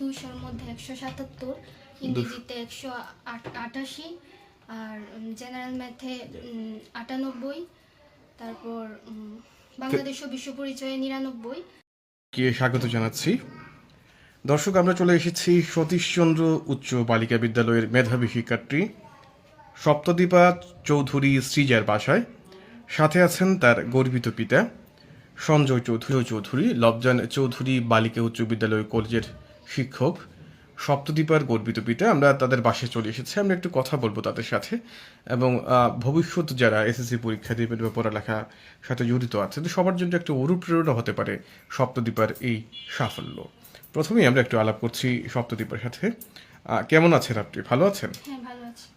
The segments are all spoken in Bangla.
দুইশোর মধ্যে একশো সাতাত্তর ইংরেজিতে একশো আট- আটাশি আর জেনারেল ম্যাথে আটানব্বই তারপর বাংলাদেশ ও বিশ্ব পরিচয়ে নিরানব্বই। কে স্বাগত জানাচ্ছি? দর্শক আমরা চলে এসেছি সতীশচন্দ্র উচ্চ বালিকা বিদ্যালয়ের মেধাবী শিক্ষার্থী সপ্তদীপা চৌধুরী শ্রীজার বাসায়। সাথে আছেন তার গর্বিত পিতা সঞ্জয় চৌধুরী চৌধুরী লবজান চৌধুরী বালিকা উচ্চ বিদ্যালয় কলেজের শিক্ষক সপ্তদীপার গর্বিত পিতা আমরা তাদের বাসে চলে এসেছি। আমরা একটু কথা বলব তাদের সাথে। এবং ভবিষ্যৎ যারা এসএসসি পরীক্ষা দেবেন বা পড়ালেখার সাথে জড়িত আছে তো সবার জন্য একটা অনুপ্রেরণা হতে পারে সপ্তদ্বীপার এই সাফল্য। প্রথমেই আমরা একটু আলাপ করছি সপ্তদীপার সাথে। কেমন আছেন আপনি? ভালো আছেন? হ্যাঁ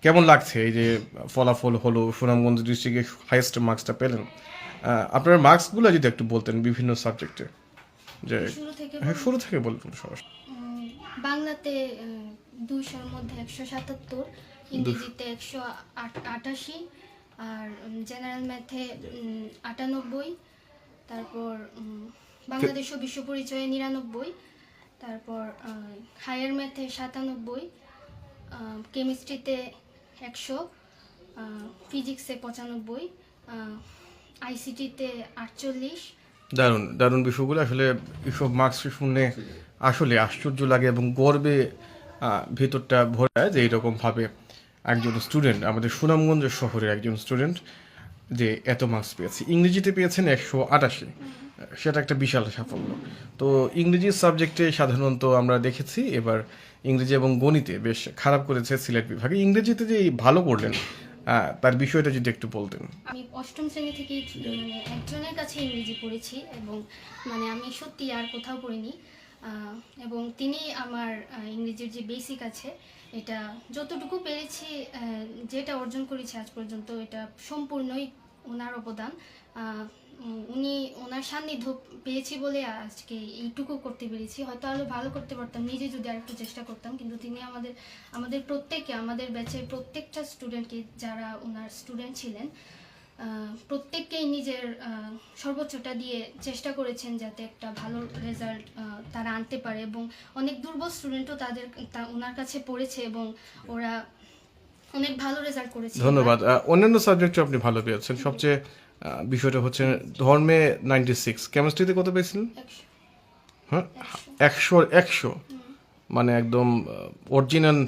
কেমন লাগছে এই যে ফলাফল হলো সুনামগঞ্জ ডিস্ট্রিক্টে হাইয়েস্ট মার্কসটা পেলেন? আপনার মার্কসগুলো যদি একটু বলতেন বিভিন্ন সাবজেক্টে যে শুরু থেকে হ্যাঁ শুরু থেকে বলুন সমস্যা উম, বাংলাতে দুইশোর মধ্যে একশো সাতাত্তর ইংরেজিতে একশো আট- আটাশি আর জেনারেল ম্যাথে আটানব্বই তারপর বাংলাদেশ ও বিশ্ব পরিচয়ে নিরানব্বই তারপর হায়ার ম্যাথে সাতানব্বই কেমিস্ট্রিতে একশো ফিজিক্সে পঁচানব্বই আইসিটিতে আটচল্লিশ। দারুণ দারুণ বিষয়গুলো আসলে এসব মার্কস শুনে আসলে আশ্চর্য লাগে এবং গর্বে ভেতরটা ভরে যায় যে এইরকম ভাবে একজন স্টুডেন্ট আমাদের সুনামগঞ্জ শহরের একজন স্টুডেন্ট যে এত মার্কস পেয়েছে। ইংরেজিতে পেয়েছেন একশো আটাশি। সেটা একটা বিশাল সাফল্য। তো ইংরেজি সাবজেক্টে সাধারণত আমরা দেখেছি, এবার ইংরেজি এবং গণিতে বেশ খারাপ করেছে সিলেট বিভাগে। ইংরেজিতে যে ভালো করলেন তার বিষয়টা যদি একটু বলতেন। আমি অষ্টম শ্রেণি থেকে মানে একজনের কাছে ইংরেজি পড়েছি এবং মানে আমি সত্যি আর কোথাও পড়িনি। এবং তিনি আমার ইংরেজির যে বেসিক আছে, এটা যতটুকু পেরেছি যেটা অর্জন করেছি আজ পর্যন্ত, এটা সম্পূর্ণই ওনার অবদান। উনি ওনার সান্নিধ্য পেয়েছি বলে আজকে এইটুকু করতে পেরেছি। হয়তো আরও ভালো করতে পারতাম, নিজে যদি আর একটু চেষ্টা করতাম, কিন্তু তিনি আমাদের আমাদের প্রত্যেককে, আমাদের ব্যাচের প্রত্যেকটা স্টুডেন্টকে যারা ওনার স্টুডেন্ট ছিলেন প্রত্যেককেই নিজের সর্বোচ্চটা দিয়ে চেষ্টা করেছেন যাতে একটা ভালো রেজাল্ট তারা আনতে পারে এবং অনেক দুর্বল স্টুডেন্টও তাদের ওনার কাছে পড়েছে এবং ওরা অনেক ভালো রেজাল্ট করেছে। ধন্যবাদ। অন্যান্য সাবজেক্টে আপনি ভালো পেয়েছেন। সবচেয়ে বিষয়টা হচ্ছে ধর্মে নাইনটি সিক্স কেমিস্ট্রিতে কত পেয়েছিলেন? হ্যাঁ? একশো। একশো মানে একদম অরিজিনাল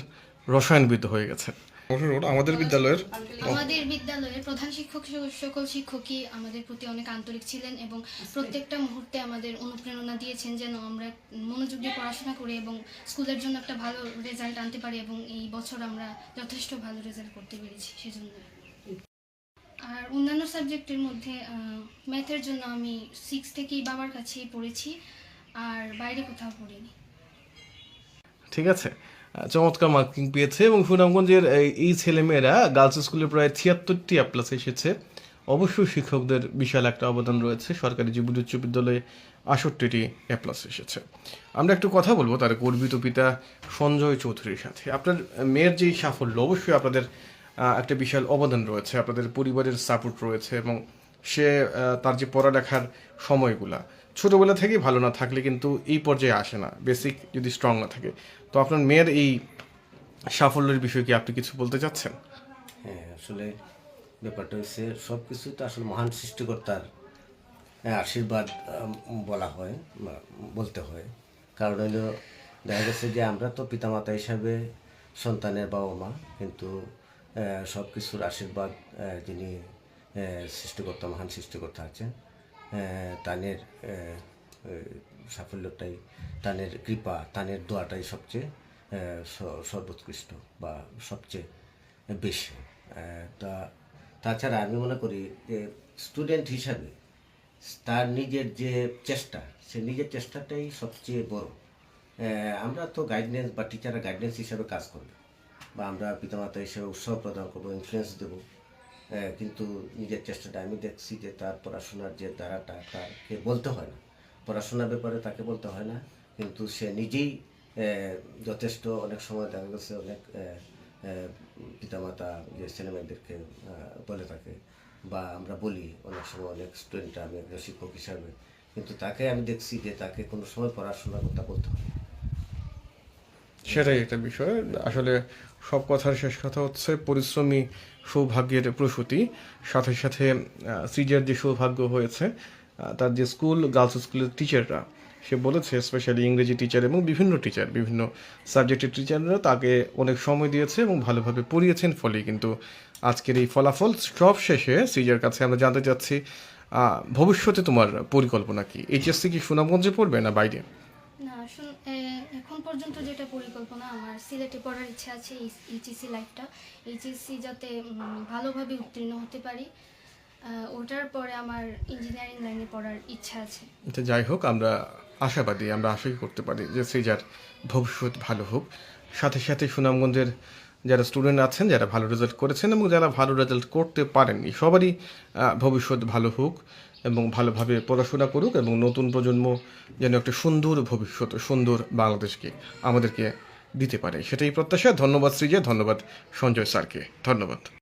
রসায়নবিদ হয়ে গেছে আমাদের বিদ্যালয়ের আমাদের বিদ্যালয়ের প্রধান শিক্ষক সকল শিক্ষকই আমাদের প্রতি অনেক আন্তরিক ছিলেন এবং প্রত্যেকটা মুহূর্তে আমাদের অনুপ্রেরণা দিয়েছেন যেন আমরা মনোযোগ দিয়ে পড়াশোনা করি এবং স্কুলের জন্য একটা ভালো রেজাল্ট আনতে পারি এবং এই বছর আমরা যথেষ্ট ভালো রেজাল্ট করতে পেরেছি সেজন্য। আর অন্যান্য সাবজেক্টের মধ্যে ম্যাথের জন্য আমি সিক্স থেকেই বাবার কাছেই পড়েছি আর বাইরে কোথাও পড়িনি। ঠিক আছে। চমৎকার মার্কিং পেয়েছে এবং সুনামগঞ্জের এই- ছেলেমেয়েরা গার্লস স্কুলে প্রায় ছিয়াত্তরটি অ্যাপ্লাস এসেছে। অবশ্যই শিক্ষকদের বিশাল একটা অবদান রয়েছে। সরকারি জীবন উচ্চ বিদ্যালয়ে আষট্টিটি অ্যাপ্লাস এসেছে। আমরা একটু কথা বলব তার গর্বিত পিতা সঞ্জয় চৌধুরীর সাথে। আপনার মেয়ের যেই সাফল্য, অবশ্যই আপনাদের একটা বিশাল অবদান রয়েছে। আপনাদের পরিবারের সাপোর্ট রয়েছে এবং সে তার যে পড়ালেখার সময়গুলা ছোটবেলা থেকেই ভালো না থাকলে কিন্তু এই পর্যায়ে আসে না। বেসিক যদি স্ট্রং না থাকে। তো আপনার মেয়ের এই সাফল্যের বিষয়ে কি আপনি কিছু বলতে চাচ্ছেন? হ্যাঁ আসলে ব্যাপারটা হচ্ছে সব কিছুই তো আসলে মহান সৃষ্টিকর্তার আশীর্বাদ বলা হয় বলতে হয়। কারণ হলো দেখা গেছে যে আমরা তো পিতামাতা হিসাবে সন্তানের বাবা মা, কিন্তু সব কিছুর আশীর্বাদ যিনি সৃষ্টিকর্তা, মহান সৃষ্টিকর্তা আছেন তানের সাফল্যটাই, তানের কৃপা, তানের দোয়াটাই সবচেয়ে সর্বোৎকৃষ্ট বা সবচেয়ে বেশি। তা, তাছাড়া আমি মনে করি যে স্টুডেন্ট হিসাবে তার নিজের যে চেষ্টা, সে নিজের চেষ্টাটাই সবচেয়ে বড়। আমরা তো গাইডেন্স বা টিচাররা গাইডেন্স হিসাবে কাজ করবে বা আমরা পিতামাতা হিসেবে উৎসাহ প্রদান করব ইনফ্লুয়েন্স দেবো। কিন্তু নিজের চেষ্টাটা, আমি দেখছি যে তার পড়াশোনার যে দ্বারাটা তাকে বলতে হয় না পড়াশোনার ব্যাপারে তাকে বলতে হয় না, কিন্তু সে নিজেই যথেষ্ট অনেক সময় দেখা গেছে অনেক পিতামাতা যে ছেলেমেয়েদেরকে বলে থাকে, বা আমরা বলি অনেক সময় অনেক স্টুডেন্ট আমি একজন শিক্ষক হিসাবে, কিন্তু তাকে আমি দেখছি যে তাকে কোনো সময় পড়াশোনার কথা বলতে হয়। সেটাই একটা বিষয়। আসলে সব কথার শেষ কথা হচ্ছে পরিশ্রমী সৌভাগ্যের প্রসূতি। সাথে সাথে সৃজার যে সৌভাগ্য হয়েছে তার যে স্কুল, গার্লস স্কুলের টিচাররা, সে বলেছে, স্পেশালি ইংরেজি টিচার এবং বিভিন্ন টিচার, বিভিন্ন সাবজেক্টের টিচাররা তাকে অনেক সময় দিয়েছে এবং ভালোভাবে পড়িয়েছেন ফলে কিন্তু আজকের এই ফলাফল। সব শেষে সৃজার কাছে আমরা জানতে চাচ্ছি ভবিষ্যতে তোমার পরিকল্পনা কি? এইচএসসি কি সুনামগঞ্জে পড়বে না বাইরে? না এখন পর্যন্ত যেটা পরিকল্পনা, আমার সিলেটে পড়ার ইচ্ছা আছে এইচএসসি লাইফটা এইচএসসি যাতে ভালোভাবে উত্তীর্ণ হতে পারি। ওটার পরে আমার ইঞ্জিনিয়ারিং লাইনে পড়ার ইচ্ছা আছে। তো যাই হোক, আমরা আশাবাদী, আমরা আশাই করতে পারি যে সৃজার ভবিষ্যৎ ভালো হোক। সাথে সাথে সুনামগঞ্জের যারা স্টুডেন্ট আছেন, যারা ভালো রেজাল্ট করেছেন এবং যারা ভালো রেজাল্ট করতে পারেননি, সবারই ভবিষ্যৎ ভালো হোক এবং ভালোভাবে পড়াশোনা করুক এবং নতুন প্রজন্ম যেন একটা সুন্দর ভবিষ্যৎ, সুন্দর বাংলাদেশকে আমাদেরকে দিতে পারে। সেটাই প্রত্যাশা। ধন্যবাদ শ্রীজা ধন্যবাদ, সঞ্জয় স্যারকে। ধন্যবাদ।